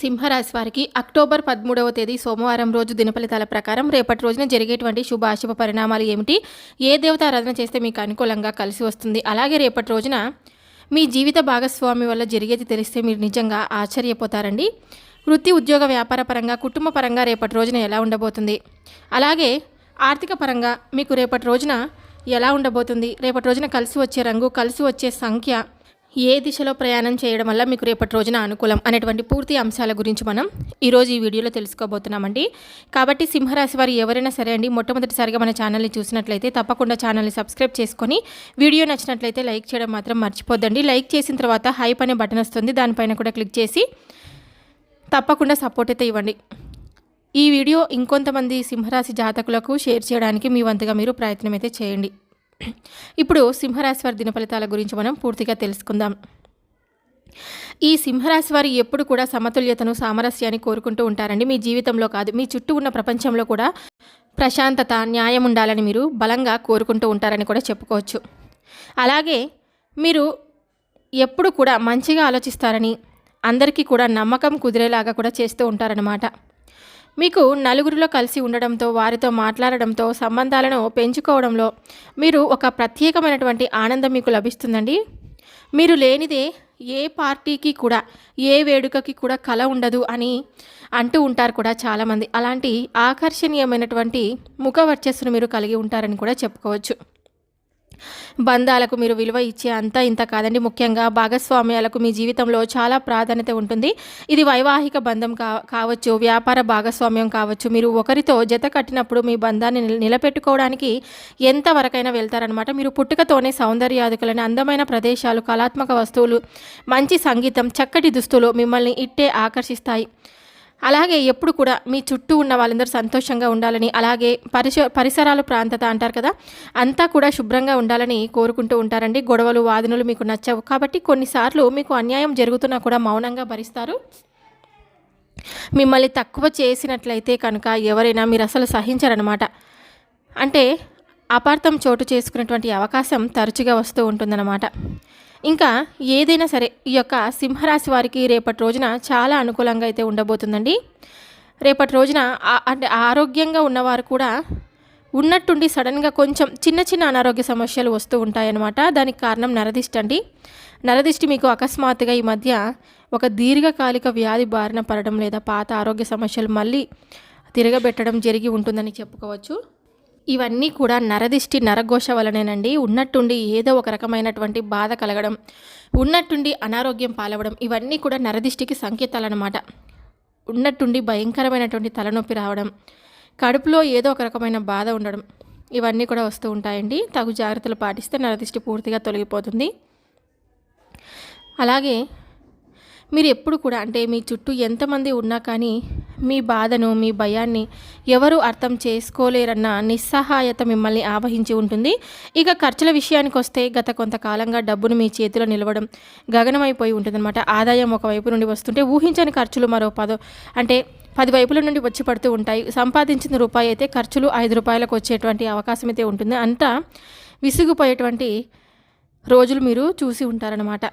సింహరాశి వారికి అక్టోబర్ పదమూడవ తేదీ సోమవారం రోజు దినఫలితాల ప్రకారం రేపటి రోజున జరిగేటువంటి శుభ అశుభ పరిణామాలు ఏమిటి? ఏ దేవత ఆరాధన చేస్తే మీకు అనుకూలంగా కలిసి వస్తుంది? అలాగే రేపటి రోజున మీ జీవిత భాగస్వామి వల్ల జరిగేది తెలిస్తే మీరు నిజంగా ఆశ్చర్యపోతారండి. వృత్తి ఉద్యోగ వ్యాపార పరంగా కుటుంబ పరంగా రేపటి రోజున ఎలా ఉండబోతుంది? అలాగే ఆర్థిక పరంగా మీకు రేపటి రోజున ఎలా ఉండబోతుంది? రేపటి రోజున కలిసి వచ్చే రంగు కలిసి వచ్చే సంఖ్య ఏ దిశలో ప్రయాణం చేయడం వల్ల మీకు రేపటి రోజున అనుకూలం అనేటువంటి పూర్తి అంశాల గురించి మనం ఈరోజు ఈ వీడియోలో తెలుసుకోబోతున్నామండి. కాబట్టి సింహరాశి వారు ఎవరైనా సరే అండి మొట్టమొదటిసారిగా మన ఛానల్ని చూసినట్లయితే తప్పకుండా ఛానల్ని సబ్స్క్రైబ్ చేసుకొని వీడియో నచ్చినట్లయితే లైక్ చేయడం మాత్రం మర్చిపోద్దండి. లైక్ చేసిన తర్వాత హైప్ అనే బటన్ వస్తుంది దానిపైన కూడా క్లిక్ చేసి తప్పకుండా సపోర్ట్ అయితే ఇవ్వండి. ఈ వీడియో ఇంకొంతమంది సింహరాశి జాతకులకు షేర్ చేయడానికి మీ వంతుగా మీరు ప్రయత్నం అయితే చేయండి. ఇప్పుడు సింహరాశి వారి దిన ఫలితాల గురించి మనం పూర్తిగా తెలుసుకుందాం. ఈ సింహరాశి వారు ఎప్పుడు కూడా సమతుల్యతను సామరస్యాన్ని కోరుకుంటూ ఉంటారండి. మీ జీవితంలో కాదు మీ చుట్టూ ఉన్న ప్రపంచంలో కూడా ప్రశాంతత న్యాయం ఉండాలని మీరు బలంగా కోరుకుంటూ ఉంటారని కూడా చెప్పుకోవచ్చు. అలాగే మీరు ఎప్పుడు కూడా మంచిగా ఆలోచిస్తారని అందరికీ కూడా నమ్మకం కుదిరేలాగా కూడా చేస్తూ ఉంటారనమాట మీకు నలుగురిలో కలిసి ఉండడంతో వారితో మాట్లాడడంతో సంబంధాలను పెంచుకోవడంలో మీరు ఒక ప్రత్యేకమైనటువంటి ఆనందం మీకు లభిస్తుందండి. మీరు లేనిదే ఏ పార్టీకి కూడా ఏ వేడుకకి కూడా కల ఉండదు అని అంటూ ఉంటారు కూడా చాలామంది. అలాంటి ఆకర్షణీయమైనటువంటి ముఖ వర్చస్సును మీరు కలిగి ఉంటారని కూడా చెప్పుకోవచ్చు. బంధాలకు మీరు విలువ ఇచ్చే అంతా ఇంత కాదండి. ముఖ్యంగా భాగస్వామ్యాలకు మీ జీవితంలో చాలా ప్రాధాన్యత ఉంటుంది. ఇది వైవాహిక బంధం కా కావచ్చు వ్యాపార భాగస్వామ్యం కావచ్చు. మీరు ఒకరితో జత కట్టినప్పుడు మీ బంధాన్ని నిలబెట్టుకోవడానికి ఎంతవరకైనా వెళ్తారనమాట మీరు పుట్టుకతోనే సౌందర్యాదుకులని అందమైన ప్రదేశాలు కళాత్మక వస్తువులు మంచి సంగీతం చక్కటి దుస్తులు మిమ్మల్ని ఇట్టే ఆకర్షిస్తాయి. అలాగే ఎప్పుడు కూడా మీ చుట్టూ ఉన్న వాళ్ళందరూ సంతోషంగా ఉండాలని అలాగే పరిస పరిసరాలు ప్రాంతత అంటారు కదా అంతా కూడా శుభ్రంగా ఉండాలని కోరుకుంటూ ఉంటారండి. గొడవలు వాదనలు మీకు నచ్చవు. కాబట్టి కొన్నిసార్లు మీకు అన్యాయం జరుగుతున్నా కూడా మౌనంగా భరిస్తారు. మిమ్మల్ని తక్కువ చేసినట్లయితే కనుక ఎవరైనా మీరు అసలు సహించరనమాట అంటే అపార్థం చోటు చేసుకునేటువంటి అవకాశం తరచుగా వస్తూ ఉంటుందన్నమాట. ఇంకా ఏదైనా సరే ఈ యొక్క సింహరాశి వారికి రేపటి రోజున చాలా అనుకూలంగా అయితే ఉండబోతుందండి. రేపటి రోజున అంటే ఆరోగ్యంగా ఉన్నవారు కూడా ఉన్నట్టుండి సడన్గా కొంచెం చిన్న చిన్న అనారోగ్య సమస్యలు వస్తూ ఉంటాయన్నమాట. దానికి కారణం నరదిష్టి అండి. నరదిష్టి మీకు అకస్మాత్తుగా ఈ మధ్య ఒక దీర్ఘకాలిక వ్యాధి బారిన పడడం లేదా పాత ఆరోగ్య సమస్యలు మళ్ళీ తిరగబెట్టడం జరిగి ఉంటుందని చెప్పుకోవచ్చు. ఇవన్నీ కూడా నరదిష్టి నరఘోష వలనేనండి. ఉన్నట్టుండి ఏదో ఒక రకమైనటువంటి బాధ కలగడం ఉన్నట్టుండి అనారోగ్యం పాలవడం ఇవన్నీ కూడా నరదిష్టికి సంకేతాలు అనమాట ఉన్నట్టుండి భయంకరమైనటువంటి తలనొప్పి రావడం కడుపులో ఏదో ఒక రకమైన బాధ ఉండడం ఇవన్నీ కూడా వస్తూ ఉంటాయండి. తగు జాగ్రత్తలు పాటిస్తే నరదిష్టి పూర్తిగా తొలగిపోతుంది. అలాగే మీరు ఎప్పుడు కూడా అంటే మీ చుట్టూ ఎంతమంది ఉన్నా కానీ మీ బాధను మీ భయాన్ని ఎవరు అర్థం చేసుకోలేరన్న నిస్సహాయత మిమ్మల్ని ఆవహించి ఉంటుంది. ఇక ఖర్చుల విషయానికి వస్తే గత కొంతకాలంగా డబ్బును మీ చేతిలో నిలవడం గగనమైపోయి ఉంటుందన్నమాట. ఆదాయం ఒక వైపు నుండి వస్తుంటే ఊహించని ఖర్చులు మరో పదో అంటే పది వైపుల నుండి వచ్చి పడుతూ ఉంటాయి. సంపాదించిన రూపాయి అయితే ఖర్చులు ఐదు రూపాయలకు వచ్చేటువంటి అవకాశం అయితే ఉంటుంది. అంతా విసిగిపోయేటువంటి రోజులు మీరు చూసి ఉంటారనమాట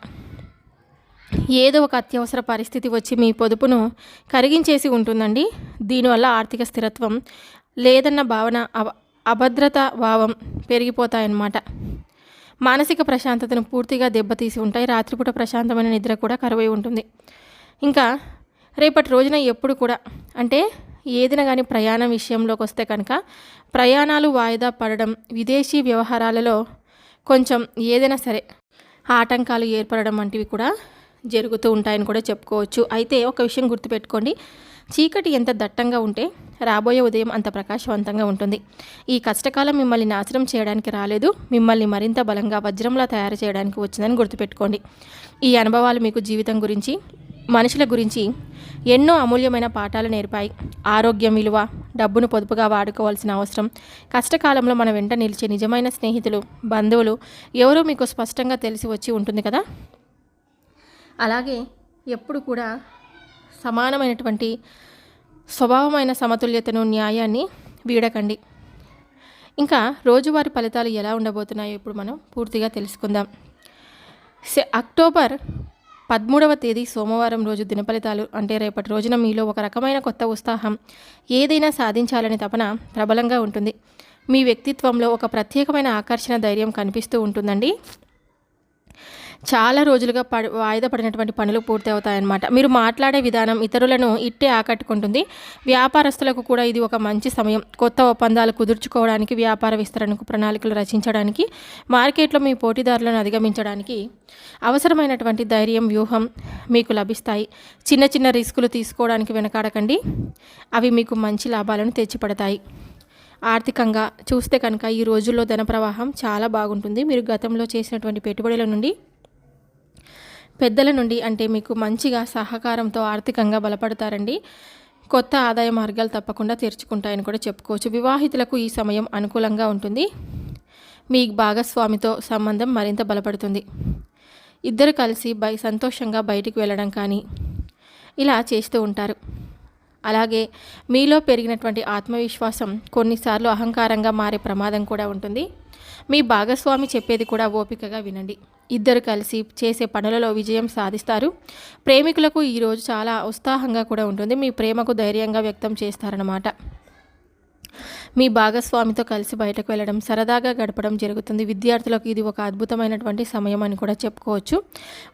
ఏదో ఒక అత్యవసర పరిస్థితి వచ్చి మీ పొదుపును కరిగించేసి ఉంటుందండి. దీనివల్ల ఆర్థిక స్థిరత్వం లేదన్న భావన అవ అభద్రత భావం పెరిగిపోతాయన్నమాట. మానసిక ప్రశాంతతను పూర్తిగా దెబ్బతీసి ఉంటాయి. రాత్రిపూట ప్రశాంతమైన నిద్ర కూడా కరువై ఉంటుంది. ఇంకా రేపటి రోజున ఎప్పుడు కూడా అంటే ఏదైనా కానీ ప్రయాణం విషయంలోకి వస్తే కనుక ప్రయాణాలు వాయిదా పడడం విదేశీ వ్యవహారాలలో కొంచెం ఏదైనా సరే ఆటంకాలు ఏర్పడడం వంటివి కూడా జరుగుతూ ఉంటాయని కూడా చెప్పుకోవచ్చు. అయితే ఒక విషయం గుర్తుపెట్టుకోండి. చీకటి ఎంత దట్టంగా ఉంటే రాబోయే ఉదయం అంత ప్రకాశవంతంగా ఉంటుంది. ఈ కష్టకాలం మిమ్మల్ని నాశనం చేయడానికి రాలేదు. మిమ్మల్ని మరింత బలంగా వజ్రంలా తయారు చేయడానికి వచ్చిందని గుర్తుపెట్టుకోండి. ఈ అనుభవాలు మీకు జీవితం గురించి మనుషుల గురించి ఎన్నో అమూల్యమైన పాఠాలు నేర్పాయి. ఆరోగ్యం విలువ డబ్బును పొదుపుగా వాడుకోవాల్సిన అవసరం కష్టకాలంలో మన వెంట నిలిచే నిజమైన స్నేహితులు బంధువులు ఎవరో మీకు స్పష్టంగా తెలిసి వచ్చి ఉంటుంది కదా? అలాగే ఎప్పుడు కూడా సమానమైనటువంటి స్వభావమైన సమతుల్యతను న్యాయాన్ని వీడకండి. ఇంకా రోజువారి ఫలితాలు ఎలా ఉండబోతున్నాయో ఇప్పుడు మనం పూర్తిగా తెలుసుకుందాం. సె- అక్టోబర్ పదమూడవ తేదీ సోమవారం రోజు దినఫలితాలు అంటే రేపటి రోజున మీలో ఒక రకమైన కొత్త ఉత్సాహం ఏదైనా సాధించాలని తపన ప్రబలంగా ఉంటుంది. మీ వ్యక్తిత్వంలో ఒక ప్రత్యేకమైన ఆకర్షణ ధైర్యం కనిపిస్తూ ఉంటుందండి. చాలా రోజులుగా పడి వాయిదా పడినటువంటి పనులు పూర్తి అవుతాయన్నమాట మీరు మాట్లాడే విధానం ఇతరులను ఇట్టే ఆకట్టుకుంటుంది. వ్యాపారస్తులకు కూడా ఇది ఒక మంచి సమయం. కొత్త ఒప్పందాలు కుదుర్చుకోవడానికి వ్యాపార విస్తరణకు ప్రణాళికలు రచించడానికి మార్కెట్లో మీ పోటీదారులను అధిగమించడానికి అవసరమైనటువంటి ధైర్యం వ్యూహం మీకు లభిస్తాయి. చిన్న చిన్న రిస్కులు తీసుకోవడానికి వెనకాడకండి. అవి మీకు మంచి లాభాలను తెచ్చిపెడతాయి. ఆర్థికంగా చూస్తే కనుక ఈ రోజుల్లో ధన ప్రవాహం చాలా బాగుంటుంది. మీరు గతంలో చేసినటువంటి పెట్టుబడుల నుండి పెద్దల నుండి అంటే మీకు మంచిగా సహకారంతో ఆర్థికంగా బలపడతారండి. కొత్త ఆదాయ మార్గాలు తప్పకుండా తెరుచుకుంటాయని కూడా చెప్పుకోవచ్చు. వివాహితులకు ఈ సమయం అనుకూలంగా ఉంటుంది. మీ భాగస్వామితో సంబంధం మరింత బలపడుతుంది. ఇద్దరు కలిసి బై సంతోషంగా బయటికి వెళ్ళడం కానీ ఇలా చేస్తూ ఉంటారు. అలాగే మీలో పెరిగినటువంటి ఆత్మవిశ్వాసం కొన్నిసార్లు అహంకారంగా మారే ప్రమాదం కూడా ఉంటుంది. మీ భాగస్వామి చెప్పేది కూడా ఓపికగా వినండి. ఇద్దరు కలిసి చేసే పనులలో విజయం సాధిస్తారు. ప్రేమికులకు ఈరోజు చాలా ఉత్సాహంగా కూడా ఉంటుంది. మీ ప్రేమకు ధైర్యంగా వ్యక్తం చేస్తారన్నమాట. మీ భాగస్వామితో కలిసి బయటకు వెళ్ళడం సరదాగా గడపడం జరుగుతుంది. విద్యార్థులకు ఇది ఒక అద్భుతమైనటువంటి సమయం అని కూడా చెప్పుకోవచ్చు.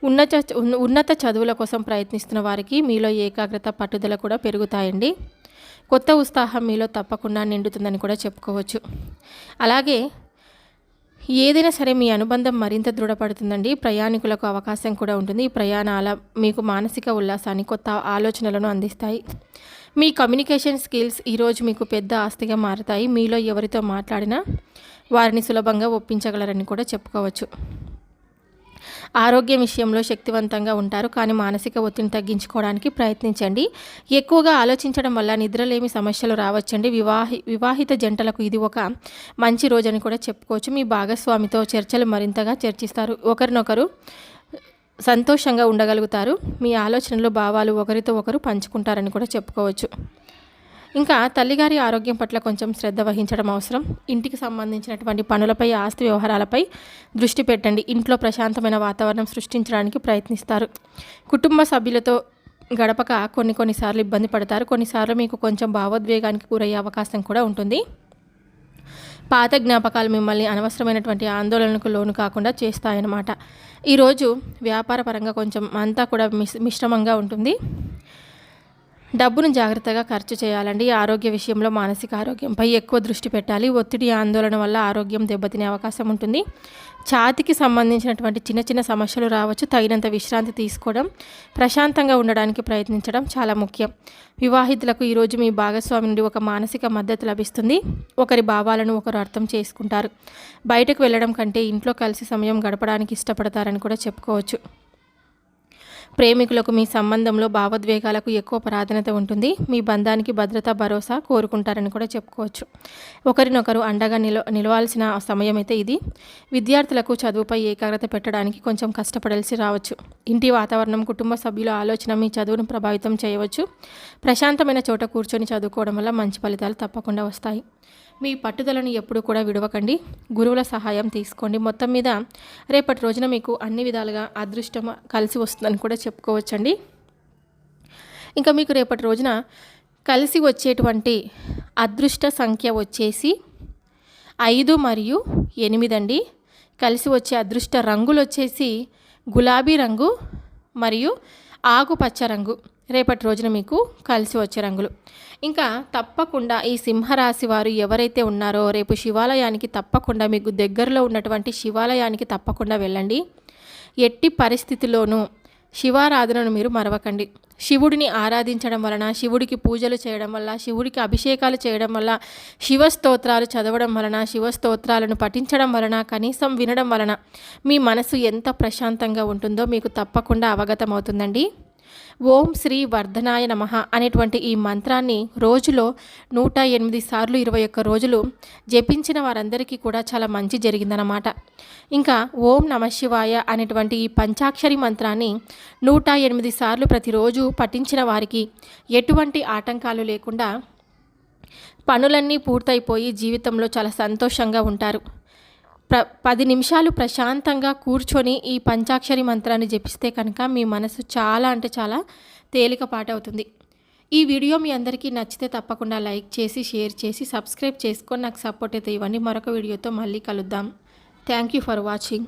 ఉన్నత ఉన్నత చదువుల కోసం ప్రయత్నిస్తున్న వారికి మీలో ఏకాగ్రత పట్టుదల కూడా పెరుగుతాయండి. కొత్త ఉత్సాహం మీలో తప్పకుండా నిండుతుందని కూడా చెప్పుకోవచ్చు. అలాగే ఏదైనా సరే మీ అనుబంధం మరింత దృఢపడుతుందండి. ప్రయాణికులకు అవకాశం కూడా ఉంటుంది. ఈ ప్రయాణాల మీకు మానసిక ఉల్లాసాన్ని కొత్త ఆలోచనలను అందిస్తాయి. మీ కమ్యూనికేషన్ స్కిల్స్ ఈరోజు మీకు పెద్ద ఆస్తిగా మారతాయి. మీలో ఎవరితో మాట్లాడినా వారిని సులభంగా ఒప్పించగలరని కూడా చెప్పుకోవచ్చు. ఆరోగ్యం విషయంలో శక్తివంతంగా ఉంటారు కానీ మానసిక ఒత్తిడిని తగ్గించుకోవడానికి ప్రయత్నించండి. ఎక్కువగా ఆలోచించడం వల్ల నిద్రలేమి సమస్యలు రావచ్చండి. వివాహి వివాహిత జంటలకు ఇది ఒక మంచి రోజని కూడా చెప్పుకోవచ్చు. మీ భాగస్వామితో చర్చలు మరింతగా చర్చిస్తారు. ఒకరినొకరు సంతోషంగా ఉండగలుగుతారు. మీ ఆలోచనలు భావాలు ఒకరితో ఒకరు పంచుకుంటారని కూడా చెప్పుకోవచ్చు. ఇంకా తల్లిగారి ఆరోగ్యం పట్ల కొంచెం శ్రద్ధ వహించడం అవసరం. ఇంటికి సంబంధించినటువంటి పనులపై ఆస్తి వ్యవహారాలపై దృష్టి పెట్టండి. ఇంట్లో ప్రశాంతమైన వాతావరణం సృష్టించడానికి ప్రయత్నిస్తారు. కుటుంబ సభ్యులతో గడపక కొన్ని కొన్నిసార్లు ఇబ్బంది పడతారు. కొన్నిసార్లు మీకు కొంచెం భావోద్వేగానికి గురయ్యే అవకాశం కూడా ఉంటుంది. పాత జ్ఞాపకాలు మిమ్మల్ని అనవసరమైనటువంటి ఆందోళనకు లోను కాకుండా చేస్తాయన్నమాట. ఈరోజు వ్యాపార పరంగా కొంచెం అంతా కూడా మిశ్రమంగా ఉంటుంది. డబ్బును జాగ్రత్తగా ఖర్చు చేయాలండి. ఆరోగ్య విషయంలో మానసిక ఆరోగ్యంపై ఎక్కువ దృష్టి పెట్టాలి. ఒత్తిడి ఆందోళన వల్ల ఆరోగ్యం దెబ్బతినే అవకాశం ఉంటుంది. ఛాతికి సంబంధించినటువంటి చిన్న చిన్న సమస్యలు రావచ్చు. తగినంత విశ్రాంతి తీసుకోవడం ప్రశాంతంగా ఉండడానికి ప్రయత్నించడం చాలా ముఖ్యం. వివాహితులకు ఈరోజు మీ భాగస్వామి నుండి ఒక మానసిక మద్దతు లభిస్తుంది. ఒకరి భావాలను ఒకరు అర్థం చేసుకుంటారు. బయటకు వెళ్ళడం కంటే ఇంట్లో కలిసి సమయం గడపడానికి ఇష్టపడతారని కూడా చెప్పుకోవచ్చు. ప్రేమికులకు మీ సంబంధంలో భావోద్వేగాలకు ఎక్కువ ప్రాధాన్యత ఉంటుంది. మీ బంధానికి భద్రత భరోసా కోరుకుంటారని కూడా చెప్పుకోవచ్చు. ఒకరినొకరు అండగా నిల నిలవాల్సిన సమయం అయితే ఇది. విద్యార్థులకు చదువుపై ఏకాగ్రత పెట్టడానికి కొంచెం కష్టపడాల్సి రావచ్చు. ఇంటి వాతావరణం కుటుంబ సభ్యుల ఆలోచన మీ చదువును ప్రభావితం చేయవచ్చు. ప్రశాంతమైన చోట కూర్చొని చదువుకోవడం వల్ల మంచి ఫలితాలు తప్పకుండా వస్తాయి. మీ పట్టుదలను ఎప్పుడు కూడా విడవకండి. గురువుల సహాయం తీసుకోండి. మొత్తం మీద రేపటి రోజున మీకు అన్ని విధాలుగా అదృష్టం కలిసి వస్తుందని కూడా చెప్పుకోవచ్చండి. ఇంకా మీకు రేపటి రోజున కలిసి వచ్చేటువంటి అదృష్ట సంఖ్య వచ్చేసి ఐదు మరియు ఎనిమిది అండి. కలిసి వచ్చే అదృష్ట రంగులు వచ్చేసి గులాబీ రంగు మరియు ఆకుపచ్చ రంగు. రేపటి రోజున మీకు కలిసి వచ్చే రంగులు. ఇంకా తప్పకుండా ఈ సింహరాశి వారు ఎవరైతే ఉన్నారో రేపు శివాలయానికి తప్పకుండా మీకు దగ్గరలో ఉన్నటువంటి శివాలయానికి తప్పకుండా వెళ్ళండి. ఎట్టి పరిస్థితిలోనూ శివారాధనను మీరు మరవకండి. శివుడిని ఆరాధించడం వలన శివుడికి పూజలు చేయడం వల్ల శివుడికి అభిషేకాలు చేయడం వల్ల శివ స్తోత్రాలు చదవడం వలన శివ స్తోత్రాలను పఠించడం వలన కనీసం వినడం వలన మీ మనసు ఎంత ప్రశాంతంగా ఉంటుందో మీకు తప్పకుండా అవగతమవుతుందండి. ఓం శ్రీ వర్ధనాయ నమ అనేటువంటి ఈ మంత్రాన్ని రోజులో నూట ఎనిమిది సార్లు ఇరవై ఒక్క రోజులు జపించిన వారందరికీ కూడా చాలా మంచి జరిగిందనమాట ఇంకా ఓం నమ శివాయ అనేటువంటి ఈ పంచాక్షరి మంత్రాన్ని నూట ఎనిమిది సార్లు ప్రతిరోజు పఠించిన వారికి ఎటువంటి ఆటంకాలు లేకుండా పనులన్నీ పూర్తయిపోయి జీవితంలో చాలా సంతోషంగా ఉంటారు. ప్ర పది నిమిషాలు ప్రశాంతంగా కూర్చొని ఈ పంచాక్షరి మంత్రాన్ని జపిస్తే కనుక మీ మనసు చాలా అంటే చాలా తేలికపాటు అవుతుంది ఈ వీడియో మీ అందరికీ నచ్చితే తప్పకుండా లైక్ చేసి షేర్ చేసి సబ్స్క్రైబ్ చేసుకొని నాకు సపోర్ట్ అయితే ఇవ్వండి. మరొక వీడియోతో మళ్ళీ కలుద్దాం. Thank you for watching.